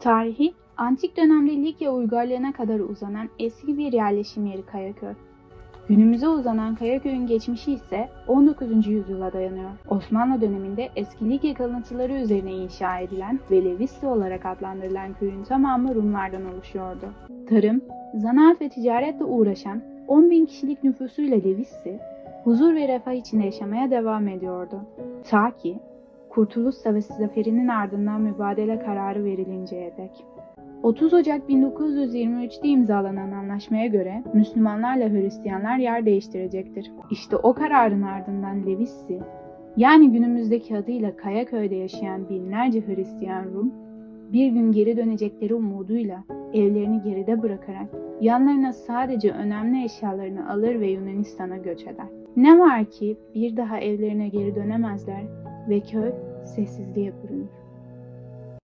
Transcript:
Tarihi, antik dönemde Likya uygarlığına kadar uzanan eski bir yerleşim yeri Kayaköy. Günümüze uzanan Kayaköy'ün geçmişi ise 19. yüzyıla dayanıyor. Osmanlı döneminde eski Likya kalıntıları üzerine inşa edilen ve Levisli olarak adlandırılan köyün tamamı Rumlardan oluşuyordu. Tarım, zanaat ve ticaretle uğraşan 10 bin kişilik nüfusuyla Levisli, huzur ve refah içinde yaşamaya devam ediyordu. Ta ki Kurtuluş Savaşı zaferinin ardından mübadele kararı verilinceye dek. 30 Ocak 1923'te imzalanan anlaşmaya göre Müslümanlarla Hristiyanlar yer değiştirecektir. İşte o kararın ardından Levissi, yani günümüzdeki adıyla Kayaköy'de yaşayan binlerce Hristiyan Rum, bir gün geri dönecekleri umuduyla evlerini geride bırakarak yanlarına sadece önemli eşyalarını alır ve Yunanistan'a göç eder. Ne var ki bir daha evlerine geri dönemezler ve köy sessizliğe bürünür.